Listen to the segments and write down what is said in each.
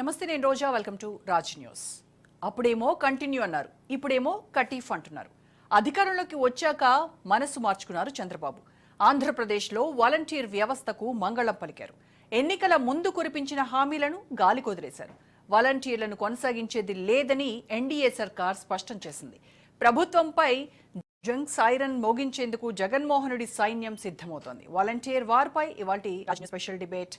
నమస్తే నేను Roja. Welcome to Raj news అప్పుడేమో కంటిన్యూ అన్నారు. ఇప్పుడేమో కటీఫ్ అంటున్నారు. అధికారంలోకి వచ్చాక మనసు మార్చుకున్నారు చంద్రబాబు. ఆంధ్రప్రదేశ్లో వాలంటీర్ వ్యవస్థకు మంగళం పలికారు. ఎన్నికల ముందు కురిపించిన హామీలను గాలి కొదిలేశారు వాలంటీర్లను కొనసాగించేది లేదని ఎన్డీఏ సర్కార్ స్పష్టం చేసింది. ప్రభుత్వంపై జంగ్ సైరన్ మోగించేందుకు జగన్మోహనుడి సైన్యం సిద్ధమవుతోంది. వాలంటీర్ వార్పై ఇవాటి స్పెషల్ డిబేట్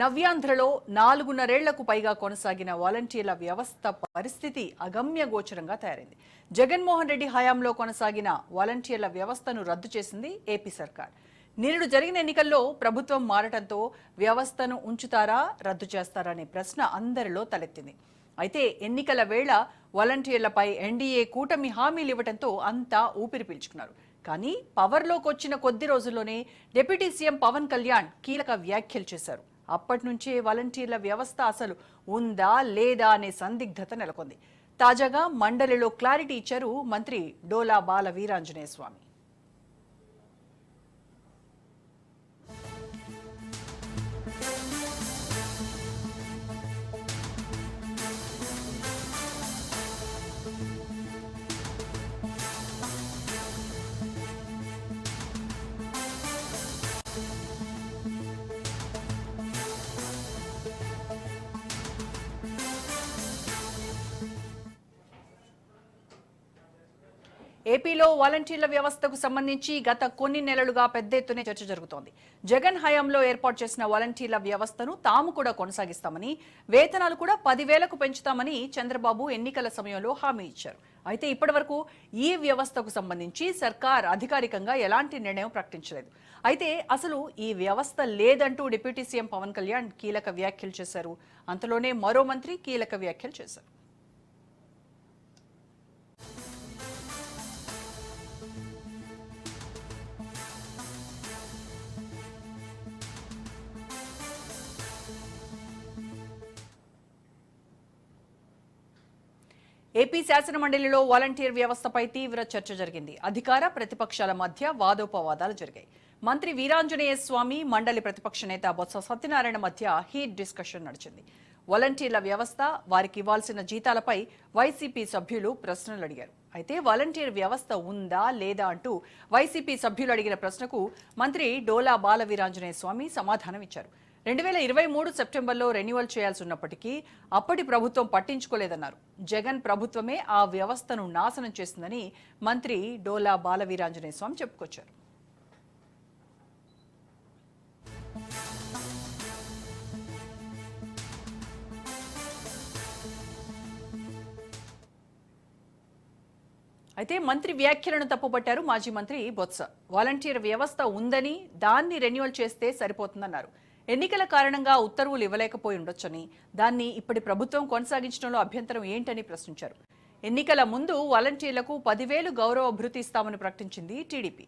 నవ్యాంధ్రలో నాలుగున్నరేళ్ళకు పైగా కొనసాగిన వాలంటీర్ల వ్యవస్థ పరిస్థితి అగమ్యగోచరంగా తయారైంది. జగన్మోహన్ రెడ్డి హయాంలో కొనసాగిన వాలంటీర్ల వ్యవస్థను రద్దు చేసింది ఏపీ సర్కార్. నిరుడు జరిగిన ఎన్నికల్లో ప్రభుత్వం మారటంతో వ్యవస్థను ఉంచుతారా రద్దు చేస్తారా అనే ప్రశ్న అందరిలో తలెత్తింది. అయితే ఎన్నికల వేళ వాలంటీర్లపై ఎన్డీఏ కూటమి హామీలు ఇవ్వడంతో అంతా ఊపిరి పీల్చుకున్నారు. కానీ పవర్లోకి వచ్చిన కొద్ది రోజుల్లోనే డిప్యూటీ సీఎం పవన్ కళ్యాణ్ కీలక వ్యాఖ్యలు చేశారు. అప్పటి నుంచే వాలంటీర్ల వ్యవస్థ అసలు ఉందా లేదా అనే సందిగ్ధత నెలకొంది. తాజాగా మండలిలో క్లారిటీ ఇచ్చారు మంత్రి డోలా బాల వీరాంజనేయ స్వామి. ఏపీలో వాలంటీర్ల వ్యవస్థకు సంబంధించి గత కొన్ని నెలలుగా పెద్ద ఎత్తున చర్చ జరుగుతోంది. జగన్ హయాంలో ఏర్పాటు చేసిన వాలంటీర్ల వ్యవస్థను తాము కూడా కొనసాగిస్తామని వేతనాలు కూడా పదివేలకు పెంచుతామని చంద్రబాబు ఎన్నికల సమయంలో హామీ ఇచ్చారు. అయితే ఇప్పటివరకు ఈ వ్యవస్థకు సంబంధించి సర్కార్ అధికారికంగా ఎలాంటి నిర్ణయం ప్రకటించలేదు. అయితే అసలు ఈ వ్యవస్థ లేదంటూ డిప్యూటీ సీఎం పవన్ కళ్యాణ్ కీలక వ్యాఖ్యలు చేశారు. అంతలోనే మరో మంత్రి కీలక వ్యాఖ్యలు చేశారు. ఏపీ శాసన మండలిలో వాలంటీర్ వ్యవస్థపై తీవ్ర చర్చ జరిగింది. అధికార ప్రతిపక్షాల మధ్య వాదోపవాదాలు జరిగాయి. మంత్రి వీరాంజనేయ స్వామి మండలి ప్రతిపక్ష నేత బొత్స సత్యనారాయణ మధ్య హీట్ డిస్కషన్ నడిచింది. వాలంటీర్ల వ్యవస్థ వారికి ఇవ్వాల్సిన జీతాలపై వైసీపీ సభ్యులు ప్రశ్నలు అడిగారు. అయితే వాలంటీర్ వ్యవస్థ ఉందా లేదా అంటూ వైసీపీ సభ్యులు అడిగిన ప్రశ్నకు మంత్రి డోలా బాల వీరాంజనేయ స్వామి సమాధానం ఇచ్చారు. రెండు వేల ఇరవై మూడు సెప్టెంబర్లో రెన్యువల్ చేయాల్సి ఉన్నప్పటికీ అప్పటి ప్రభుత్వం పట్టించుకోలేదన్నారు. జగన్ ప్రభుత్వమే ఆ వ్యవస్థను నాశనం చేసిందని మంత్రి డోలా బాలవీరాంజనేయ స్వామి చెప్పుకొచ్చారు. అయితే మంత్రి వ్యాఖ్యలను తప్పుపట్టారు మాజీ మంత్రి బొత్స. వాలంటీర్ వ్యవస్థ ఉందని దాన్ని రెన్యువల్ చేస్తే సరిపోతుందన్నారు. ఎన్నికల కారణంగా ఉత్తర్వులు ఇవ్వలేకపోయి ఉండొచ్చని దాన్ని ఇప్పటి ప్రభుత్వం కొనసాగించడంలో అభ్యంతరం ఏంటని ప్రశ్నించారు. ఎన్నికల ముందు వాలంటీర్లకు పదివేలు గౌరవ భృతి ఇస్తామని ప్రకటించింది టీడీపీ.